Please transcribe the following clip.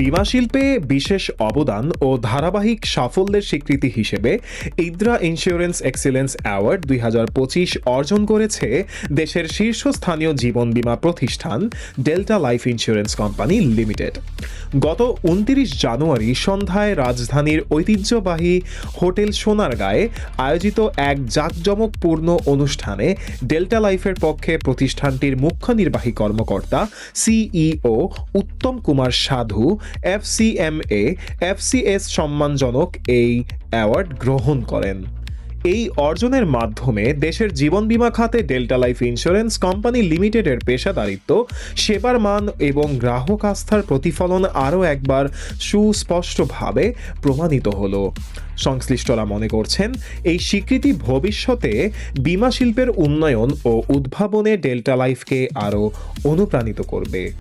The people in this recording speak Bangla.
বিমা শিল্পে বিশেষ অবদান ও ধারাবাহিক সাফল্যের স্বীকৃতি হিসেবে ইদ্রা ইন্স্যুরেন্স এক্সিলেন্স অ্যাওয়ার্ড দুই হাজার পঁচিশ অর্জন করেছে দেশের শীর্ষস্থানীয় জীবন বীমা প্রতিষ্ঠান Delta life insurance company limited. গত উনত্রিশ জানুয়ারি সন্ধ্যায় রাজধানীর ঐতিহ্যবাহী হোটেল সোনারগাঁয়ে আয়োজিত এক জাঁকজমকপূর্ণ অনুষ্ঠানে ডেল্টা লাইফের পক্ষে প্রতিষ্ঠানটির মুখ্য নির্বাহী কর্মকর্তা, সিইও উত্তম কুমার সাধু, এফসিএমএ, এফসিএস সম্মানজনক এই অ্যাওয়ার্ড গ্রহণ করেন। এই অর্জনের মাধ্যমে দেশের জীবন বীমা খাতে ডেল্টা লাইফ ইন্স্যুরেন্স কোম্পানি লিমিটেডের পেশাদারিত্ব, সেবার মান এবং গ্রাহক আস্থার প্রতিফলন আরও একবার সুস্পষ্টভাবে প্রমাণিত হলো। সংশ্লিষ্টরা মনে করছেন, এই স্বীকৃতি ভবিষ্যতে বীমা শিল্পের উন্নয়ন ও উদ্ভাবনে ডেল্টা লাইফকে আরও অনুপ্রাণিত করবে।